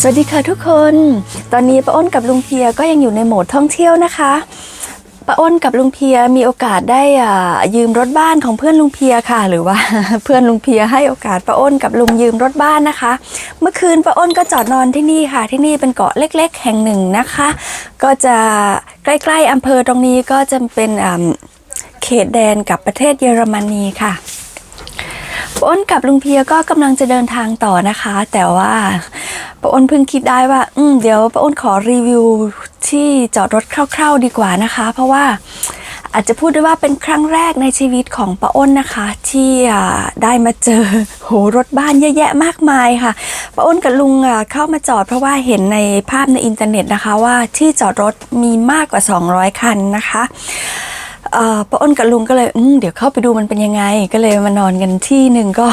สวัสดีค่ะทุกคน ตอนนี้ป้าอ้นกับลุงเพียก็ยังอยู่ในโหมดท่องเที่ยวนะคะป้าอ้นกับลุงเพียมีโอกาสได้ยืมรถบ้านของเพื่อนลุงเพียค่ะ หรือว่าเพื่อนลุงเพียให้โอกาสป้าอ้นกับลุงยืมรถบ้านนะคะ เมื่อคืนป้าอ้นก็จอดนอนที่นี่ค่ะ ที่นี่เป็นเกาะเล็ก ๆ แห่งหนึ่งนะคะ ก็จะใกล้ๆอำเภอตรงนี้ก็จะเป็นเขตแดนกับประเทศเยอรมนีค่ะป้าอ้นกับลุงเพียก็กำลังจะเดินทางต่อนะคะ แต่ว่า ป้าอ้นเพิ่งคิดได้ว่า อืมเดี๋ยวป้าอ้นขอรีวิวที่จอดรถคร่าว ๆ ดีกว่านะคะ เพราะว่าอาจจะพูดได้ว่าเป็นครั้งแรกในชีวิตของป้าอ้นนะคะ ที่ได้มาเจอโหรถบ้านเยอะแยะมากมายค่ะป้าอ้นกับลุงอะเข้ามาจอดเพราะว่าเห็นในภาพในอินเทอร์เน็ตนะคะ ว่าที่จอดรถมีมากกว่า 200 คันนะคะป้าอ้นกับลุงก็เลยเดี๋ยวเข้าไปดูมันเป็นยังไง ก็เลยมานอนกันที่หนึ่งก็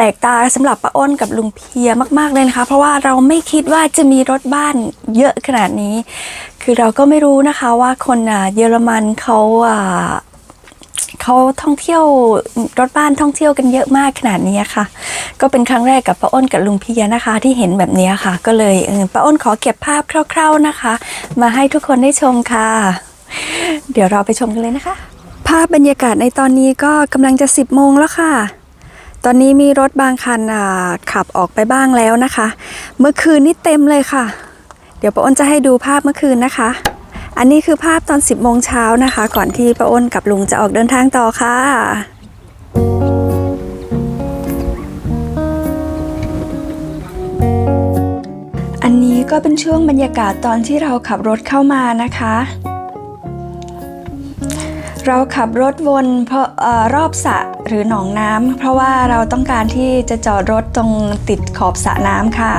ลกตาสำหรับป้าอ้นกับลุงเพียมากๆเลยนะคะ เพราะว่าเราไม่คิดว่าจะมีรถบ้านเยอะขนาดนี้ คือเราก็ไม่รู้นะคะว่าคนอะเยอรมันเขาเขาท่องเที่ยวรถบ้านท่องเที่ยวกันเยอะมากขนาดนี้ค่ะ ก็เป็นครั้งแรกกับป้าอ้นกับลุงเพียนะคะ ที่เห็นแบบนี้ค่ะ ก็เลยป้าอ้นขอเก็บภาพคร่าว ๆนะคะ มาให้ทุกคนได้ชมค่ะ เดี๋ยวเราไปชมกันเลยนะคะ ภาพบรรยากาศในตอนนี้ก็กำลังจะ 10โมงแล้วค่ะ ตอนนี้มีรถบางคันขับออกไปบ้างแล้วนะคะ เมื่อคืนนี่เต็มเลยค่ะ เดี๋ยวป้าอ้นจะให้ดูภาพเมื่อคืนนะคะ อันนี้คือภาพตอน 10โมงเช้านะคะ ก่อนที่ป้าอ้นกับลุงจะออกเดินทางต่อค่ะอันนี้ก็เป็นช่วงบรรยากาศตอนที่เราขับรถเข้ามานะคะ เราขับรถวนเพราะออรอบสระหรือหนองน้ำเพราะว่าเราต้องการที่จะจอดรถตรงติดขอบสระน้ำค่ะ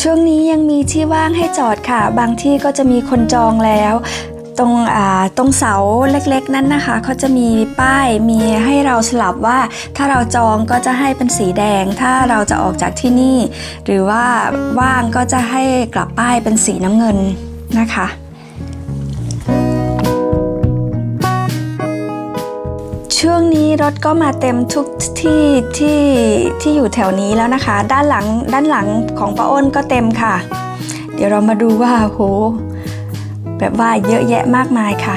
ช่วงนี้ยังมีที่ว่างให้จอดค่ะ บางที่ก็จะมีคนจองแล้ว ตรงตรงเสาเล็กๆ นั้นนะคะเขาจะมีป้ายมีให้เราสลับว่าถ้าเราจองก็จะให้เป็นสีแดง ถ้าเราจะออกจากที่นี่ หรือว่าว่างก็จะให้กลับป้ายเป็นสีน้ำเงินนะคะช่วงนี้รถก็มาเต็มทุกที่ที่ที่อยู่แถวนี้แล้วนะคะ ด้านหลังด้านหลังของป้าอ้นก็เต็มค่ะ เดี๋ยวเรามาดูว่าโห แบบว่าเยอะแยะมากมายค่ะ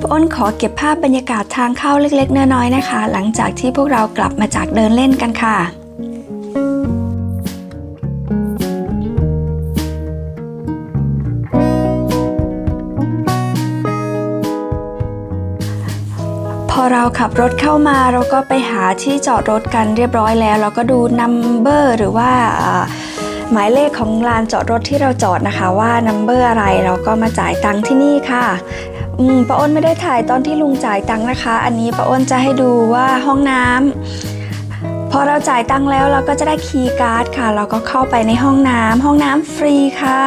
ปอ้นขอเก็บภาพบรรยากาศทางเข้าเล็กๆ น้อยๆนะคะ หลังจากที่พวกเรากลับมาจากเดินเล่นกันค่ะ เราขับรถเข้ามาเราก็ไปหาที่จอดรถกันเรียบร้อยแล้ว เราก็ดูนัมเบอร์หรือว่าหมายเลขของลานจอดรถที่เราจอดนะคะว่านัมเบอร์อะไรเราก็มาจ่ายตังค์ที่นี่ค่ะอืมป้าอ้นไม่ได้ถ่ายตอนที่ลุงจ่ายตังค์นะคะ อันนี้ป้าอ้นจะให้ดูว่าห้องน้ำพอเราจ่ายตังค์แล้วเราก็จะได้คีย์การ์ดค่ะ เราก็เข้าไปในห้องน้ำห้องน้ำฟรีค่ะ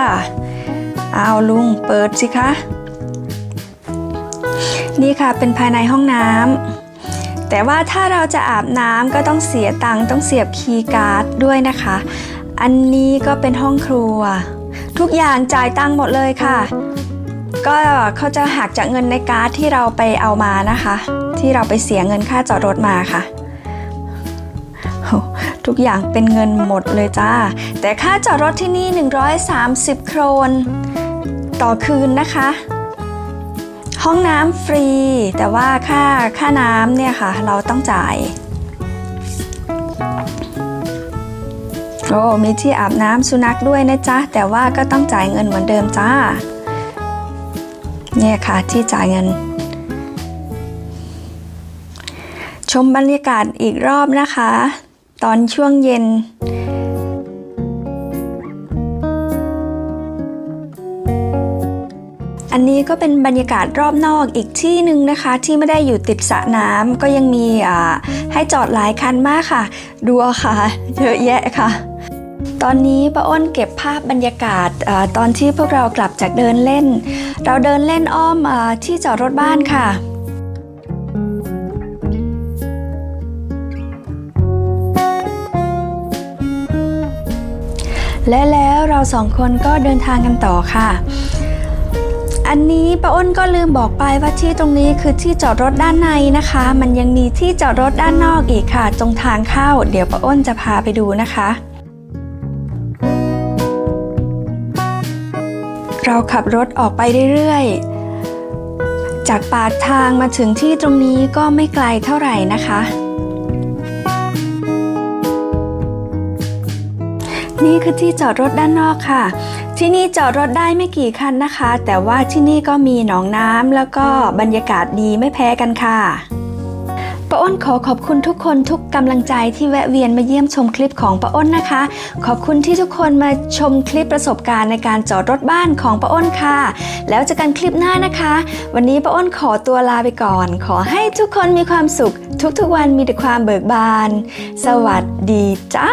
เอาลุงเปิดสิคะ นี่ค่ะเป็นภายในห้องน้ำแต่ว่าถ้าเราจะอาบน้ำก็ต้องเสียตังค์ต้องเสียบคีย์การ์ดด้วยนะคะ อันนี้ก็เป็นห้องครัว ทุกอย่างจ่ายตังค์หมดเลยค่ะ ก็เขาจะหักจากเงินในการ์ดที่เราไปเอามานะคะ ที่เราไปเสียเงินค่าจอดรถมาค่ะทุกอย่างเป็นเงินหมดเลยจ้า แต่ค่าจอดรถที่นี่ 130 โครน ต่อคืนนะคะ ห้องน้ำฟรี แต่ว่าค่าค่าน้ำเนี่ยค่ะ เราต้องจ่ายโอ้มีที่อาบน้ำสุนัขด้วยนะจ๊ะ แต่ว่าก็ต้องจ่ายเงินเหมือนเดิมจ้า เนี่ยค่ะที่จ่ายเงิน ชมบรรยากาศอีกรอบนะคะ ตอนช่วงเย็น นนี้ก็เป็นบรรยากาศรอบนอกอีกที่หนึ่งนะคะ ที่ไม่ได้อยู่ติดสระน้ำก็ยังมีอ่าให้จอดหลายคันมากค่ะ ดูค่ะ เยอะแยะค่ะตอนนี้ป้าอ้นเก็บภาพบรรยากาศอตอนที่พวกเรากลับจากเดินเล่น เราเดินเล่นอ้อมอที่จอดรถบ้านค่ะ และแล้วเราสองคนก็เดินทางกันต่อค่ะ อันนี้ป้าอ้นก็ลืมบอกไปว่าที่ตรงนี้คือที่จอดรถด้านในนะคะ มันยังมีที่จอดรถด้านนอกอีกค่ะ ตรงทางเข้า เดี๋ยวป้าอ้นจะพาไปดูนะคะ เราขับรถออกไปเรื่อยๆ จากปากทางมาถึงที่ตรงนี้ก็ไม่ไกลเท่าไหร่นะคะ นี่คือที่จอดรถด้านนอกค่ะ ที่นี่จอดรถได้ไม่กี่คันนะคะ แต่ว่าที่นี่ก็มีหนองน้ำแล้วก็บรรยากาศดีไม่แพ้กันค่ะป้าอ้นขอขอบคุณทุกคนทุกกำลังใจที่แวะเวียนมาเยี่ยมชมคลิปของป้าอ้นนะคะ ขอบคุณที่ทุกคนมาชมคลิปประสบการณ์ในการจอดรถบ้านของป้าอ้นค่ะ แล้วเจอกันคลิปหน้านะคะ วันนี้ป้าอ้นขอตัวลาไปก่อน ขอให้ทุกคนมีความสุข ทุกๆวันมีแต่ความเบิกบาน สวัสดีจ้า